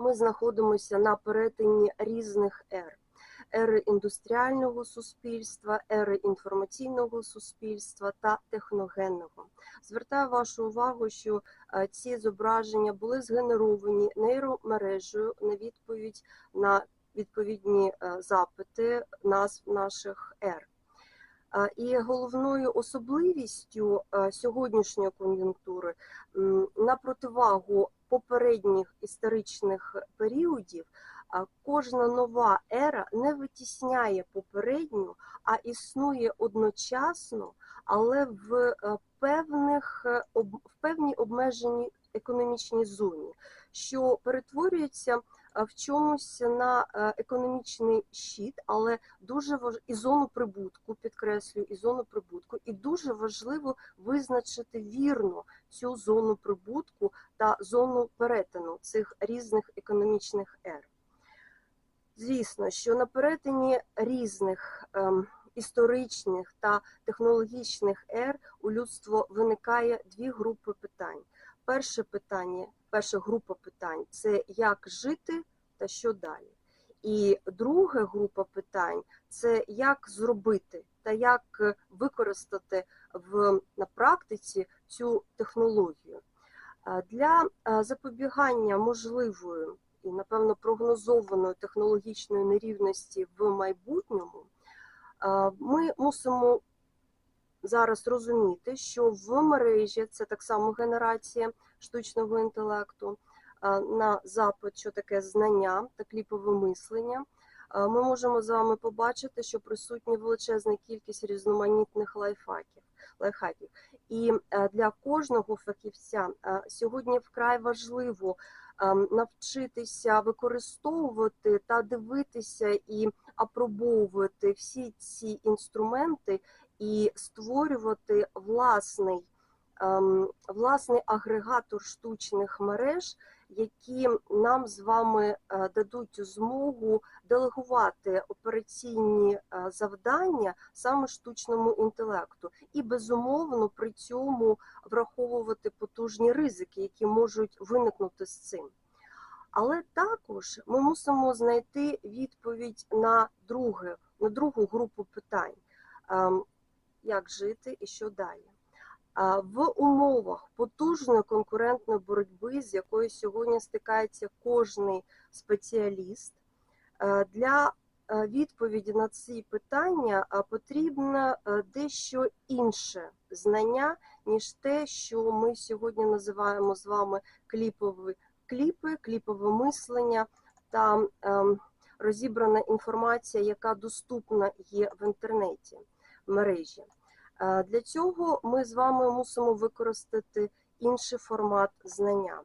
ми знаходимося на перетині різних ер. Ери індустріального суспільства, ери інформаційного суспільства та техногенного. Звертаю вашу увагу, що е, ці зображення були згенеровані нейромережею на відповідь на відповідні е, запити назв наших ер. І головною особливістю сьогоднішньої кон'юнктури на противагу попередніх історичних періодів кожна нова ера не витісняє попередню, а існує одночасно, але в е, певних е, в певній обмеженій економічній зоні, що перетворюється в чомусь на е, економічний щит, але дуже важ... і зону прибутку, підкреслюю, і зону прибутку, і дуже важливо визначити вірно цю зону прибутку та зону перетину цих різних економічних ер. Звісно, що на перетині різних ем, історичних та технологічних ер у людства виникає дві групи питань. Перше питання, перша група питань це як жити та що далі. І друга група питань це як зробити та як використати в, на практиці цю технологію. Для запобігання можливої і, напевно, прогнозованої технологічної нерівності в майбутньому, ми мусимо зараз розуміти, що в мережі це так само генерація штучного інтелекту е, на запит, що таке знання та кліпове мислення. е, Ми можемо з вами побачити, що присутні величезна кількість різноманітних лайфхаків. лайфхаків. І е, для кожного фахівця сьогодні вкрай важливо навчитися використовувати та дивитися і апробовувати всі ці інструменти і створювати власний, власний агрегатор штучних мереж, які нам з вами е, дадуть змогу делегувати операційні е, завдання саме штучному інтелекту, і безумовно при цьому враховувати потужні ризики, які можуть виникнути з цим. Але також ми мусимо знайти відповідь на друге, на другу групу питань, ем, як жити і що далі. В умовах потужної конкурентної боротьби, з якою сьогодні стикається кожний спеціаліст, е, для е, відповіді на ці питання е, потрібно дещо інше знання, ніж те, що ми сьогодні називаємо з вами кліпові кліпи, кліпове мислення та ем, розібрана інформація, яка доступна є в інтернеті в мережі. Для цього ми з вами мусимо використати інший формат знання.